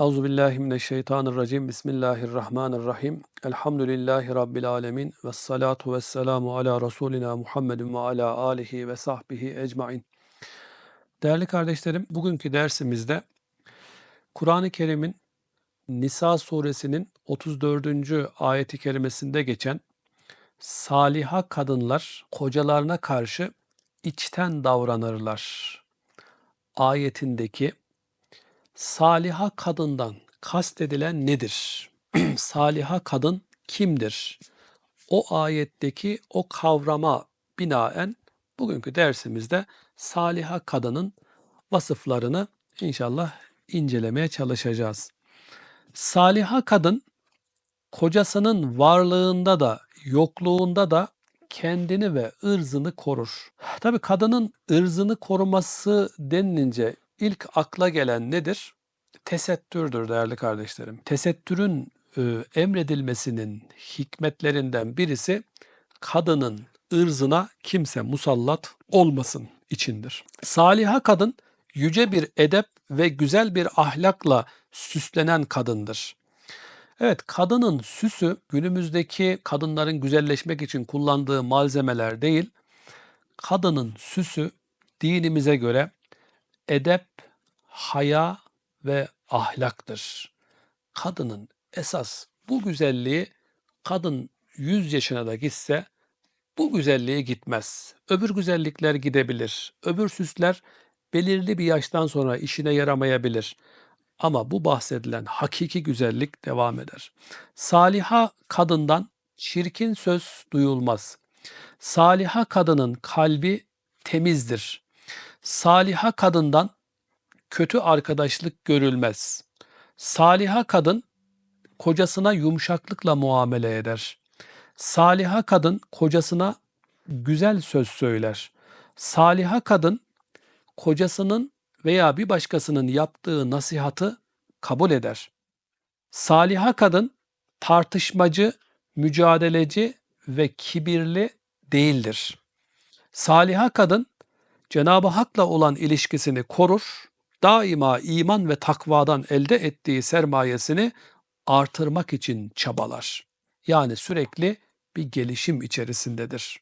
Euzubillahimineşşeytanirracim. Bismillahirrahmanirrahim. Elhamdülillahi Rabbil alemin. Ve salatu ve selamu ala Resulina Muhammedin ve ala alihi ve sahbihi ecmain. Değerli kardeşlerim, bugünkü dersimizde Kur'an-ı Kerim'in Nisa suresinin 34. ayeti kerimesinde geçen saliha kadınlar kocalarına karşı içten davranırlar ayetindeki saliha kadından kastedilen nedir? saliha kadın kimdir? O ayetteki o kavrama binaen bugünkü dersimizde saliha kadının vasıflarını inşallah incelemeye çalışacağız. Saliha kadın kocasının varlığında da yokluğunda da kendini ve ırzını korur. Tabii kadının ırzını koruması denilince ilk akla gelen nedir? Tesettürdür değerli kardeşlerim. Tesettürün e, emredilmesinin hikmetlerinden birisi kadının ırzına kimse musallat olmasın içindir. Saliha kadın yüce bir edep ve güzel bir ahlakla süslenen kadındır. Evet, kadının süsü günümüzdeki kadınların güzelleşmek için kullandığı malzemeler değil, kadının süsü dinimize göre edep, haya ve ahlaktır. Kadının esas bu güzelliği kadın 100 yaşına da gitse bu güzelliği gitmez. Öbür güzellikler gidebilir. Öbür süsler belirli bir yaştan sonra işine yaramayabilir. Ama bu bahsedilen hakiki güzellik devam eder. Saliha kadından çirkin söz duyulmaz. Saliha kadının kalbi temizdir. Saliha kadından kötü arkadaşlık görülmez. Saliha kadın kocasına yumuşaklıkla muamele eder. Saliha kadın kocasına güzel söz söyler. Saliha kadın kocasının veya bir başkasının yaptığı nasihatı kabul eder. Saliha kadın tartışmacı, mücadeleci ve kibirli değildir. Saliha kadın Cenab-ı Hak'la olan ilişkisini korur, daima iman ve takvadan elde ettiği sermayesini artırmak için çabalar. Yani sürekli bir gelişim içerisindedir.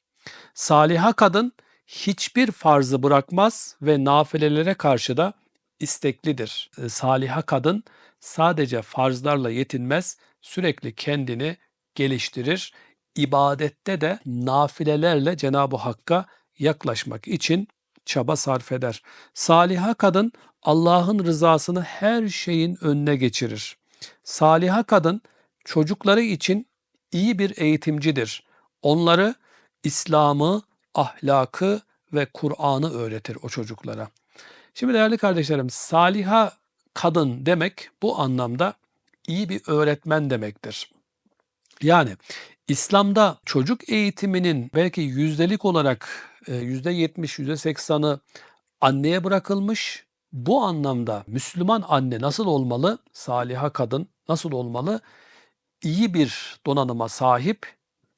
Saliha kadın hiçbir farzı bırakmaz ve nafilelere karşı da isteklidir. E, saliha kadın sadece farzlarla yetinmez, sürekli kendini geliştirir. İbadette de nafilelerle Cenab-ı Hakk'a yaklaşmak için çaba sarf eder. Saliha kadın Allah'ın rızasını her şeyin önüne geçirir. Saliha kadın çocukları için iyi bir eğitimcidir. Onları İslam'ı, ahlakı ve Kur'an'ı öğretir o çocuklara. Şimdi değerli kardeşlerim, saliha kadın demek bu anlamda iyi bir öğretmen demektir. Yani İslam'da çocuk eğitiminin belki yüzdelik olarak e, yüzde yetmiş, yüzde seksanı anneye bırakılmış. Bu anlamda Müslüman anne nasıl olmalı? Saliha kadın nasıl olmalı? İyi bir donanıma sahip,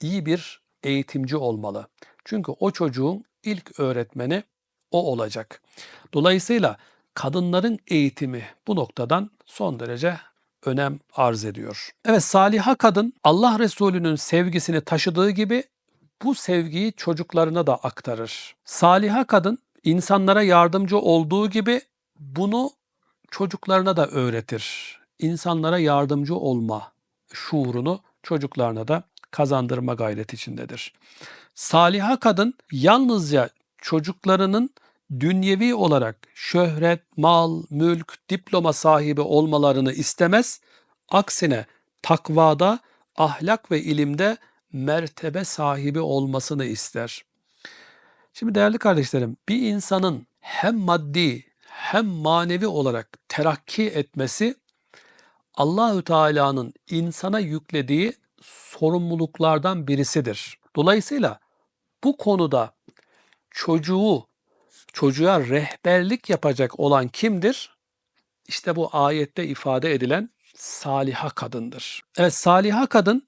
iyi bir eğitimci olmalı. Çünkü o çocuğun ilk öğretmeni o olacak. Dolayısıyla kadınların eğitimi bu noktadan son derece önem arz ediyor. Evet saliha kadın Allah Resulü'nün sevgisini taşıdığı gibi bu sevgiyi çocuklarına da aktarır. Saliha kadın insanlara yardımcı olduğu gibi bunu çocuklarına da öğretir. İnsanlara yardımcı olma şuurunu çocuklarına da kazandırma gayreti içindedir. Saliha kadın yalnızca çocuklarının dünyevi olarak şöhret, mal, mülk, diploma sahibi olmalarını istemez. Aksine takvada, ahlak ve ilimde mertebe sahibi olmasını ister. Şimdi değerli kardeşlerim, bir insanın hem maddi hem manevi olarak terakki etmesi Allahü Teala'nın insana yüklediği sorumluluklardan birisidir. Dolayısıyla bu konuda çocuğu çocuğa rehberlik yapacak olan kimdir? İşte bu ayette ifade edilen saliha kadındır. Evet saliha kadın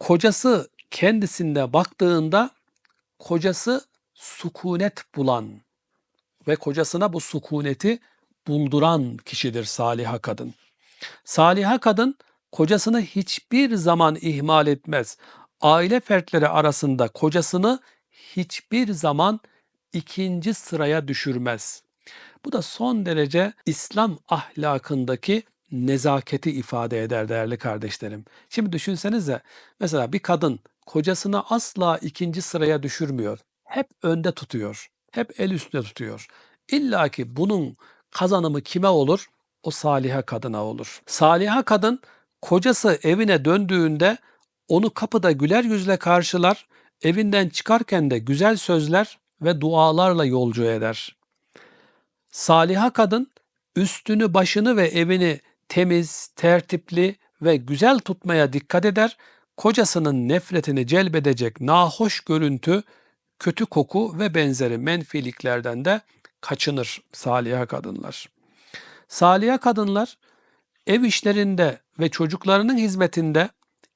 kocası kendisinde baktığında kocası sukunet bulan ve kocasına bu sukuneti bulduran kişidir saliha kadın. Saliha kadın kocasını hiçbir zaman ihmal etmez. Aile fertleri arasında kocasını hiçbir zaman ikinci sıraya düşürmez. Bu da son derece İslam ahlakındaki nezaketi ifade eder değerli kardeşlerim. Şimdi düşünsenize mesela bir kadın kocasını asla ikinci sıraya düşürmüyor. Hep önde tutuyor. Hep el üstünde tutuyor. İlla ki bunun kazanımı kime olur? O saliha kadına olur. Saliha kadın kocası evine döndüğünde onu kapıda güler yüzle karşılar, evinden çıkarken de güzel sözler ve dualarla yolcu eder. Saliha kadın üstünü, başını ve evini temiz, tertipli ve güzel tutmaya dikkat eder. Kocasının nefretini celbedecek nahoş görüntü, kötü koku ve benzeri menfiliklerden de kaçınır saliha kadınlar. Saliha kadınlar ev işlerinde ve çocuklarının hizmetinde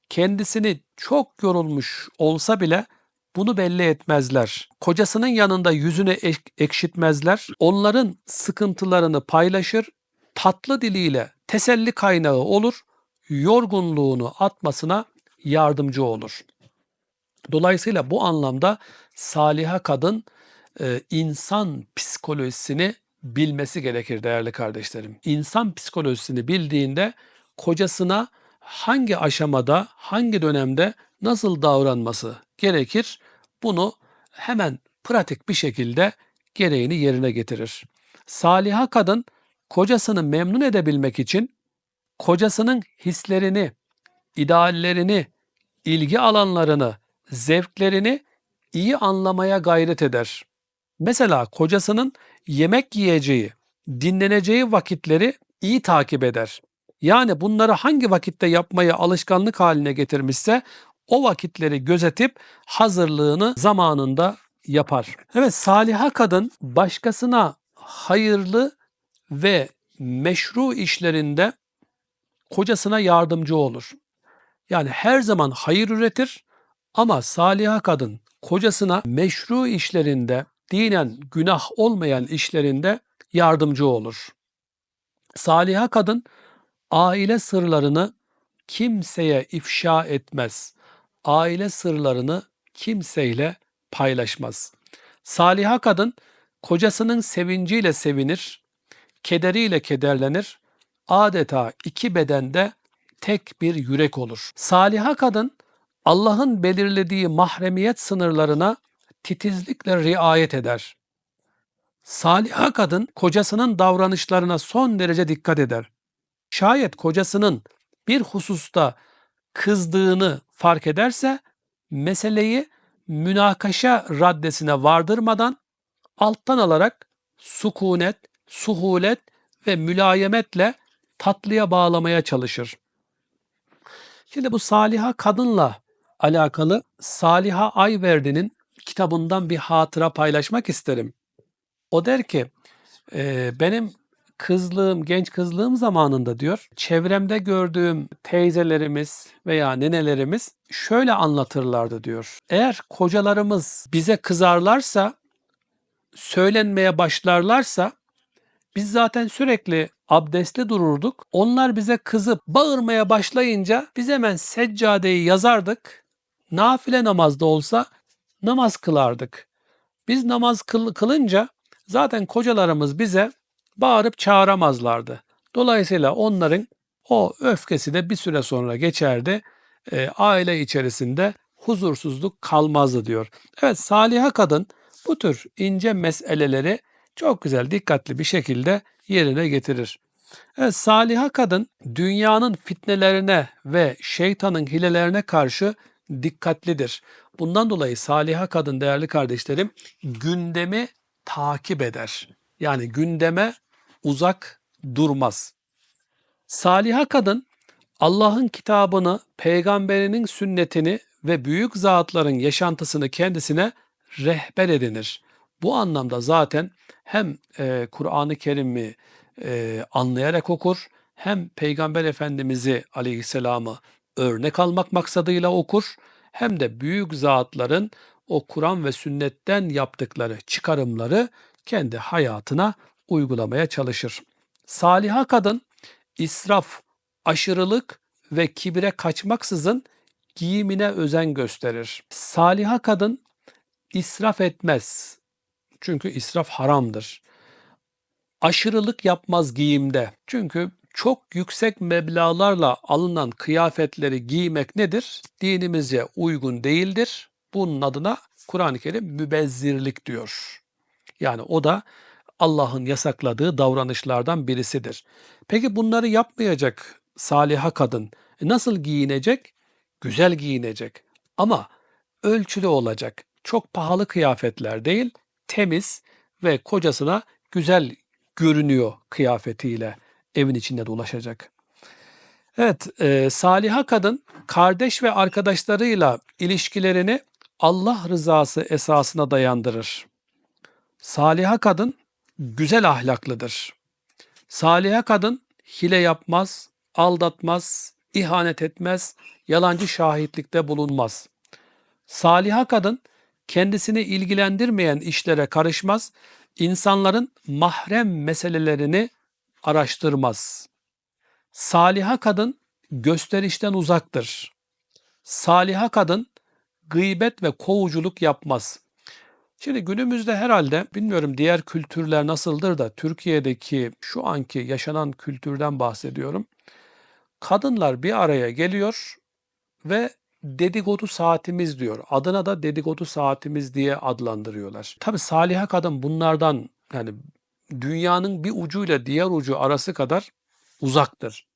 kendisini çok yorulmuş olsa bile bunu belli etmezler. Kocasının yanında yüzünü ek- ekşitmezler. Onların sıkıntılarını paylaşır. Tatlı diliyle teselli kaynağı olur. Yorgunluğunu atmasına yardımcı olur. Dolayısıyla bu anlamda saliha kadın e, insan psikolojisini bilmesi gerekir değerli kardeşlerim. İnsan psikolojisini bildiğinde kocasına hangi aşamada, hangi dönemde nasıl davranması gerekir bunu hemen pratik bir şekilde gereğini yerine getirir. Saliha kadın kocasını memnun edebilmek için kocasının hislerini, ideallerini, ilgi alanlarını, zevklerini iyi anlamaya gayret eder. Mesela kocasının yemek yiyeceği, dinleneceği vakitleri iyi takip eder. Yani bunları hangi vakitte yapmayı alışkanlık haline getirmişse o vakitleri gözetip hazırlığını zamanında yapar. Evet saliha kadın başkasına hayırlı ve meşru işlerinde kocasına yardımcı olur. Yani her zaman hayır üretir ama saliha kadın kocasına meşru işlerinde, dinen günah olmayan işlerinde yardımcı olur. Saliha kadın aile sırlarını kimseye ifşa etmez. Aile sırlarını kimseyle paylaşmaz. Saliha kadın kocasının sevinciyle sevinir, kederiyle kederlenir. Adeta iki bedende tek bir yürek olur. Saliha kadın Allah'ın belirlediği mahremiyet sınırlarına titizlikle riayet eder. Saliha kadın kocasının davranışlarına son derece dikkat eder. Şayet kocasının bir hususta kızdığını fark ederse meseleyi münakaşa raddesine vardırmadan alttan alarak sukunet, suhulet ve mülayemetle tatlıya bağlamaya çalışır. Şimdi bu Saliha kadınla alakalı Saliha Ayverdi'nin kitabından bir hatıra paylaşmak isterim. O der ki, "E, benim kızlığım, genç kızlığım zamanında diyor, çevremde gördüğüm teyzelerimiz veya nenelerimiz şöyle anlatırlardı diyor. Eğer kocalarımız bize kızarlarsa, söylenmeye başlarlarsa biz zaten sürekli abdestli dururduk. Onlar bize kızıp bağırmaya başlayınca biz hemen seccadeyi yazardık. Nafile namazda olsa namaz kılardık. Biz namaz kıl, kılınca zaten kocalarımız bize bağırıp çağıramazlardı. Dolayısıyla onların o öfkesi de bir süre sonra geçerdi. E, aile içerisinde huzursuzluk kalmazdı diyor. Evet Saliha kadın bu tür ince meseleleri çok güzel dikkatli bir şekilde yerine getirir. Evet, saliha kadın dünyanın fitnelerine ve şeytanın hilelerine karşı dikkatlidir. Bundan dolayı saliha kadın değerli kardeşlerim gündemi takip eder. Yani gündeme uzak durmaz. Saliha kadın Allah'ın kitabını, peygamberinin sünnetini ve büyük zatların yaşantısını kendisine rehber edinir. Bu anlamda zaten hem e, Kur'an-ı Kerim'i e, anlayarak okur, hem Peygamber Efendimiz'i aleyhisselamı örnek almak maksadıyla okur, hem de büyük zatların o Kur'an ve sünnetten yaptıkları çıkarımları kendi hayatına uygulamaya çalışır. Saliha kadın israf, aşırılık ve kibire kaçmaksızın giyimine özen gösterir. Saliha kadın israf etmez. Çünkü israf haramdır. Aşırılık yapmaz giyimde. Çünkü çok yüksek meblağlarla alınan kıyafetleri giymek nedir? Dinimizce uygun değildir. Bunun adına Kur'an-ı Kerim mübezzirlik diyor. Yani o da Allah'ın yasakladığı davranışlardan birisidir. Peki bunları yapmayacak saliha kadın nasıl giyinecek? Güzel giyinecek. Ama ölçülü olacak. Çok pahalı kıyafetler değil, temiz ve kocasına güzel görünüyor kıyafetiyle evin içinde dolaşacak. Evet, e, saliha kadın kardeş ve arkadaşlarıyla ilişkilerini Allah rızası esasına dayandırır. Saliha kadın güzel ahlaklıdır. Saliha kadın hile yapmaz, aldatmaz, ihanet etmez, yalancı şahitlikte bulunmaz. Saliha kadın kendisini ilgilendirmeyen işlere karışmaz, insanların mahrem meselelerini araştırmaz. Saliha kadın gösterişten uzaktır. Saliha kadın gıybet ve kovuculuk yapmaz. Şimdi günümüzde herhalde bilmiyorum diğer kültürler nasıldır da Türkiye'deki şu anki yaşanan kültürden bahsediyorum. Kadınlar bir araya geliyor ve dedikodu saatimiz diyor. Adına da dedikodu saatimiz diye adlandırıyorlar. Tabi saliha kadın bunlardan yani dünyanın bir ucuyla diğer ucu arası kadar uzaktır.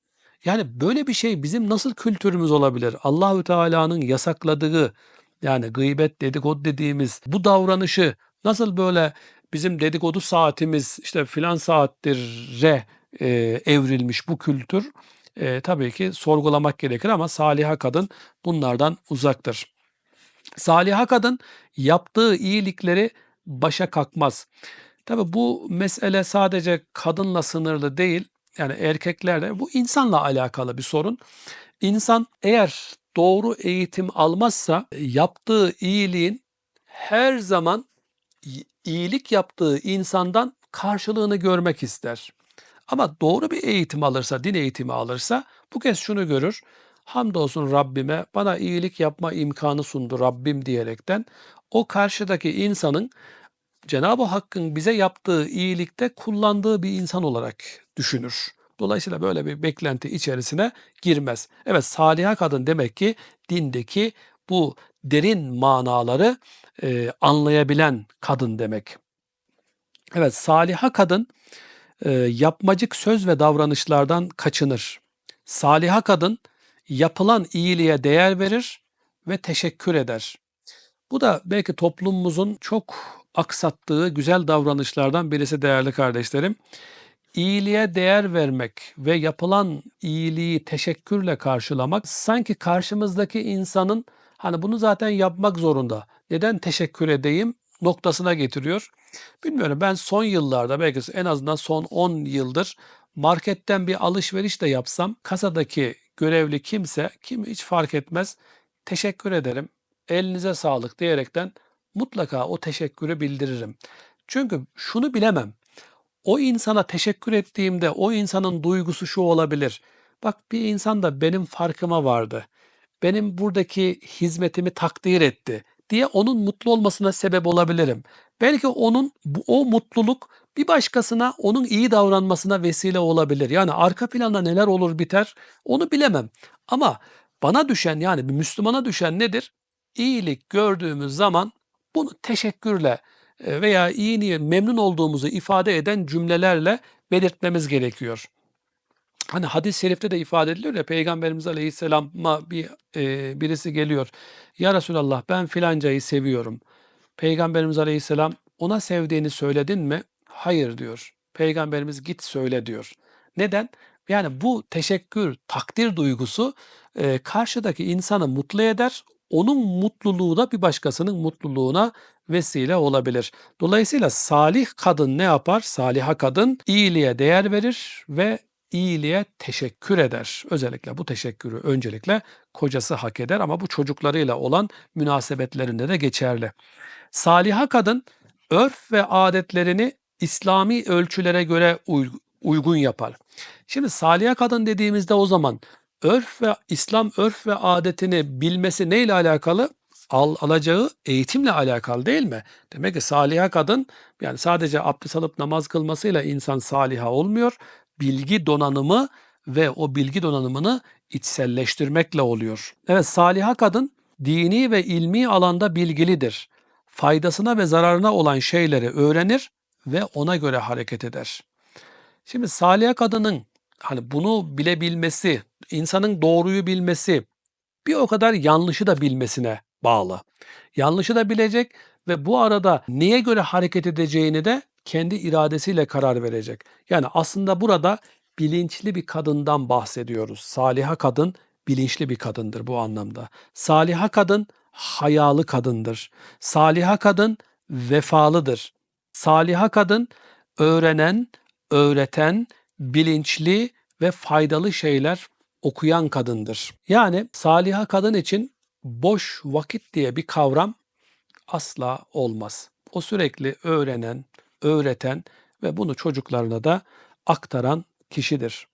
Yani böyle bir şey bizim nasıl kültürümüz olabilir? Allahü Teala'nın yasakladığı yani gıybet dedikodu dediğimiz bu davranışı nasıl böyle bizim dedikodu saatimiz işte filan saattir re e, evrilmiş bu kültür e, tabii ki sorgulamak gerekir ama saliha kadın bunlardan uzaktır. Saliha kadın yaptığı iyilikleri başa kalkmaz. Tabii bu mesele sadece kadınla sınırlı değil. Yani erkeklerle bu insanla alakalı bir sorun. İnsan eğer doğru eğitim almazsa yaptığı iyiliğin her zaman iyilik yaptığı insandan karşılığını görmek ister. Ama doğru bir eğitim alırsa, din eğitimi alırsa bu kez şunu görür. Hamdolsun Rabbime bana iyilik yapma imkanı sundu Rabbim diyerekten o karşıdaki insanın Cenab-ı Hakk'ın bize yaptığı iyilikte kullandığı bir insan olarak düşünür. Dolayısıyla böyle bir beklenti içerisine girmez. Evet saliha kadın demek ki dindeki bu derin manaları e, anlayabilen kadın demek. Evet saliha kadın e, yapmacık söz ve davranışlardan kaçınır. Saliha kadın yapılan iyiliğe değer verir ve teşekkür eder. Bu da belki toplumumuzun çok aksattığı güzel davranışlardan birisi değerli kardeşlerim. İyiliğe değer vermek ve yapılan iyiliği teşekkürle karşılamak sanki karşımızdaki insanın hani bunu zaten yapmak zorunda. Neden teşekkür edeyim noktasına getiriyor. Bilmiyorum ben son yıllarda belki en azından son 10 yıldır marketten bir alışveriş de yapsam kasadaki görevli kimse kim hiç fark etmez teşekkür ederim elinize sağlık diyerekten mutlaka o teşekkürü bildiririm. Çünkü şunu bilemem. O insana teşekkür ettiğimde o insanın duygusu şu olabilir. Bak bir insan da benim farkıma vardı. Benim buradaki hizmetimi takdir etti diye onun mutlu olmasına sebep olabilirim. Belki onun bu o mutluluk bir başkasına onun iyi davranmasına vesile olabilir. Yani arka planda neler olur biter onu bilemem. Ama bana düşen yani bir Müslümana düşen nedir? İyilik gördüğümüz zaman bunu teşekkürle veya iyi niyet, memnun olduğumuzu ifade eden cümlelerle belirtmemiz gerekiyor. Hani hadis-i şerifte de ifade ediliyor ya Peygamberimiz Aleyhisselam'a bir e, birisi geliyor. Ya Resulallah ben filancayı seviyorum. Peygamberimiz Aleyhisselam ona sevdiğini söyledin mi? Hayır diyor. Peygamberimiz git söyle diyor. Neden? Yani bu teşekkür, takdir duygusu e, karşıdaki insanı mutlu eder. Onun mutluluğu da bir başkasının mutluluğuna vesile olabilir. Dolayısıyla salih kadın ne yapar? Saliha kadın iyiliğe değer verir ve iyiliğe teşekkür eder. Özellikle bu teşekkürü öncelikle kocası hak eder ama bu çocuklarıyla olan münasebetlerinde de geçerli. Saliha kadın örf ve adetlerini İslami ölçülere göre uygun yapar. Şimdi saliha kadın dediğimizde o zaman örf ve İslam örf ve adetini bilmesi neyle alakalı? Al, alacağı eğitimle alakalı değil mi? Demek ki saliha kadın yani sadece abdest alıp namaz kılmasıyla insan saliha olmuyor. Bilgi donanımı ve o bilgi donanımını içselleştirmekle oluyor. Evet saliha kadın dini ve ilmi alanda bilgilidir. Faydasına ve zararına olan şeyleri öğrenir ve ona göre hareket eder. Şimdi saliha kadının hani bunu bilebilmesi, insanın doğruyu bilmesi bir o kadar yanlışı da bilmesine bağlı. Yanlışı da bilecek ve bu arada neye göre hareket edeceğini de kendi iradesiyle karar verecek. Yani aslında burada bilinçli bir kadından bahsediyoruz. Saliha kadın bilinçli bir kadındır bu anlamda. Saliha kadın hayalı kadındır. Saliha kadın vefalıdır. Saliha kadın öğrenen, öğreten, bilinçli ve faydalı şeyler okuyan kadındır. Yani saliha kadın için boş vakit diye bir kavram asla olmaz. O sürekli öğrenen, öğreten ve bunu çocuklarına da aktaran kişidir.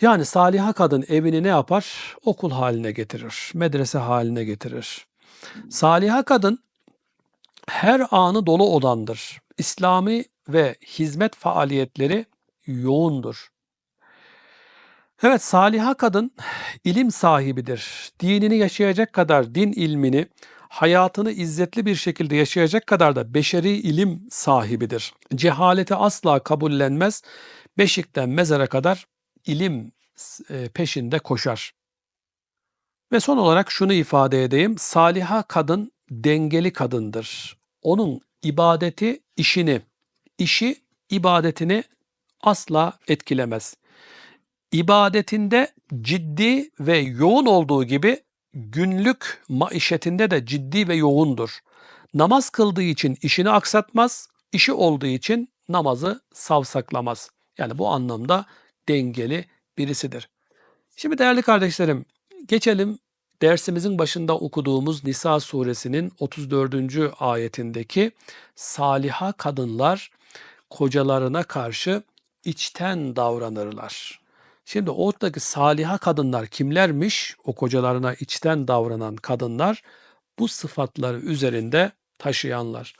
Yani saliha kadın evini ne yapar? Okul haline getirir, medrese haline getirir. Saliha kadın her anı dolu olandır. İslami ve hizmet faaliyetleri yoğundur. Evet, saliha kadın ilim sahibidir. Dinini yaşayacak kadar din ilmini, hayatını izzetli bir şekilde yaşayacak kadar da beşeri ilim sahibidir. Cehaleti asla kabullenmez. Beşikten mezara kadar ilim e, peşinde koşar. Ve son olarak şunu ifade edeyim. Saliha kadın dengeli kadındır. Onun ibadeti işini, işi ibadetini asla etkilemez. İbadetinde ciddi ve yoğun olduğu gibi günlük maişetinde de ciddi ve yoğundur. Namaz kıldığı için işini aksatmaz, işi olduğu için namazı savsaklamaz. Yani bu anlamda dengeli birisidir. Şimdi değerli kardeşlerim, geçelim dersimizin başında okuduğumuz Nisa suresinin 34. ayetindeki saliha kadınlar kocalarına karşı içten davranırlar. Şimdi oradaki saliha kadınlar kimlermiş? O kocalarına içten davranan kadınlar bu sıfatları üzerinde taşıyanlar.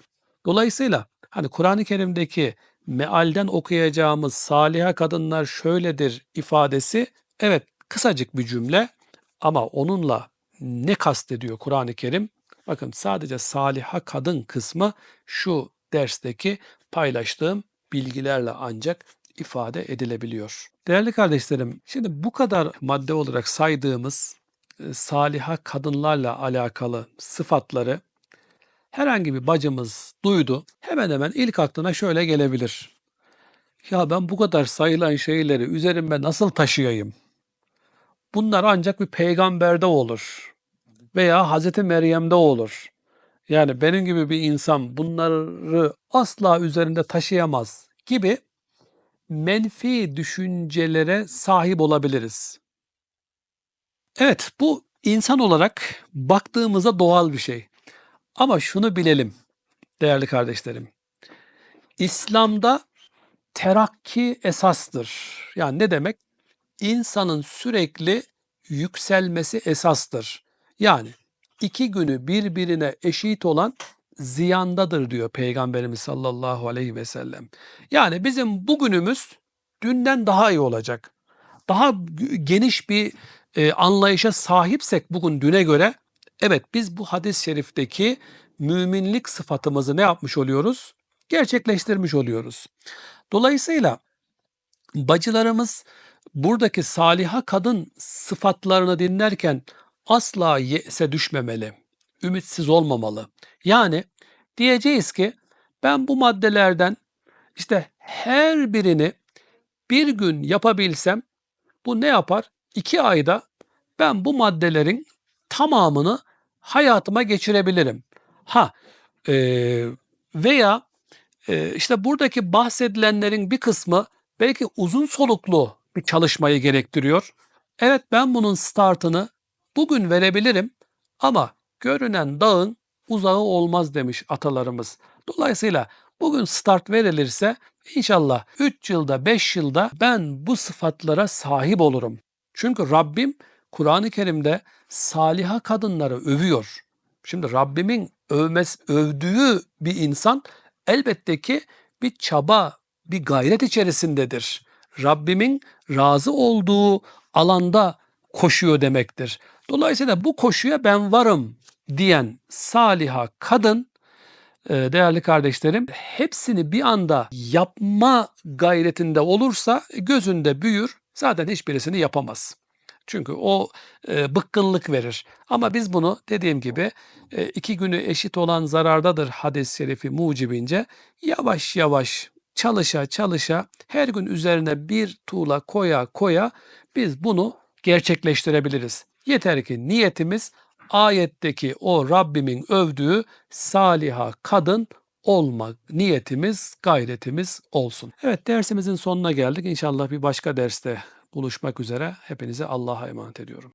Dolayısıyla hani Kur'an-ı Kerim'deki mealden okuyacağımız saliha kadınlar şöyledir ifadesi evet kısacık bir cümle ama onunla ne kastediyor Kur'an-ı Kerim? Bakın sadece saliha kadın kısmı şu dersteki paylaştığım bilgilerle ancak ifade edilebiliyor. Değerli kardeşlerim, şimdi bu kadar madde olarak saydığımız e, saliha kadınlarla alakalı sıfatları herhangi bir bacımız duydu. Hemen hemen ilk aklına şöyle gelebilir. Ya ben bu kadar sayılan şeyleri üzerime nasıl taşıyayım? Bunlar ancak bir peygamberde olur veya Hazreti Meryem'de olur. Yani benim gibi bir insan bunları asla üzerinde taşıyamaz gibi menfi düşüncelere sahip olabiliriz. Evet, bu insan olarak baktığımızda doğal bir şey. Ama şunu bilelim değerli kardeşlerim. İslam'da terakki esastır. Yani ne demek? İnsanın sürekli yükselmesi esastır. Yani iki günü birbirine eşit olan ziyandadır diyor Peygamberimiz sallallahu aleyhi ve sellem. Yani bizim bugünümüz dünden daha iyi olacak. Daha geniş bir e, anlayışa sahipsek bugün düne göre evet biz bu hadis-i şerifteki müminlik sıfatımızı ne yapmış oluyoruz? Gerçekleştirmiş oluyoruz. Dolayısıyla bacılarımız buradaki saliha kadın sıfatlarını dinlerken asla yese düşmemeli, ümitsiz olmamalı. Yani diyeceğiz ki ben bu maddelerden işte her birini bir gün yapabilsem bu ne yapar? İki ayda ben bu maddelerin tamamını hayatıma geçirebilirim. Ha e, veya e, işte buradaki bahsedilenlerin bir kısmı belki uzun soluklu bir çalışmayı gerektiriyor. Evet ben bunun startını bugün verebilirim ama görünen dağın uzağı olmaz demiş atalarımız. Dolayısıyla Bugün start verilirse inşallah 3 yılda 5 yılda ben bu sıfatlara sahip olurum. Çünkü Rabbim Kur'an-ı Kerim'de saliha kadınları övüyor. Şimdi Rabbimin övmez, övdüğü bir insan elbette ki bir çaba, bir gayret içerisindedir. Rabbimin razı olduğu alanda koşuyor demektir. Dolayısıyla bu koşuya ben varım diyen saliha kadın e, değerli kardeşlerim hepsini bir anda yapma gayretinde olursa gözünde büyür zaten hiçbirisini yapamaz. Çünkü o e, bıkkınlık verir. Ama biz bunu dediğim gibi e, iki günü eşit olan zarardadır hadis-i şerifi mucibince yavaş yavaş çalışa çalışa her gün üzerine bir tuğla koya koya biz bunu gerçekleştirebiliriz. Yeter ki niyetimiz ayetteki o Rabbimin övdüğü saliha kadın olmak niyetimiz, gayretimiz olsun. Evet dersimizin sonuna geldik. İnşallah bir başka derste buluşmak üzere. Hepinize Allah'a emanet ediyorum.